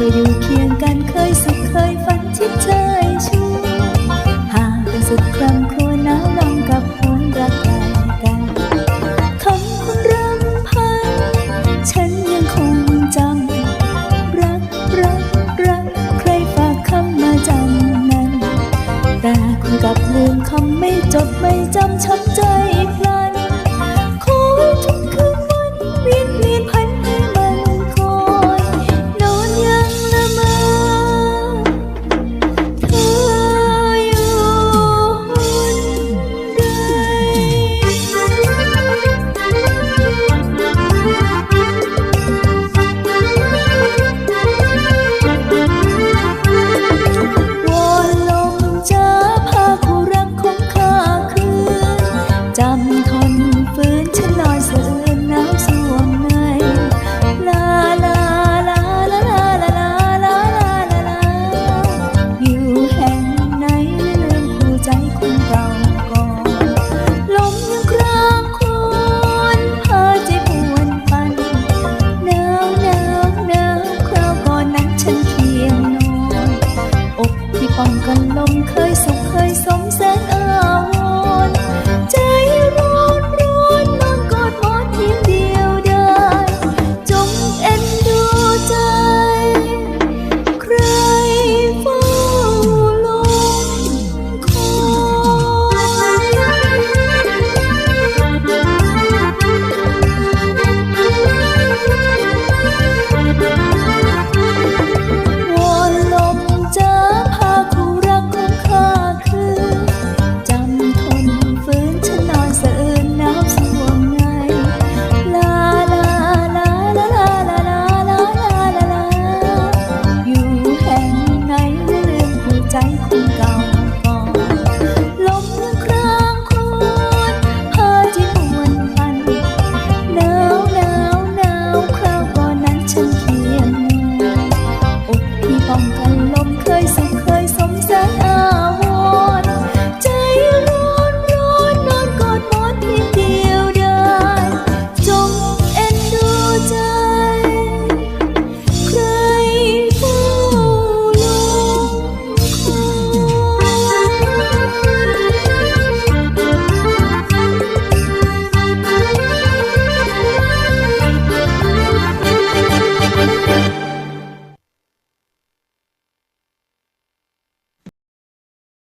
เราอยู่เคียงกันเคยสุขเคยฝันที่เธอชูหากเป็สุดคำโครัวหนาวลองกับหวนรักใครกันคำคุณรำพันฉันยังคงจำรักรักรักใครฝากคำมาจำนั้น แต่คุณกลับลืมคำไม่จบไม่จำช้ำใจพลา 黄根龙口。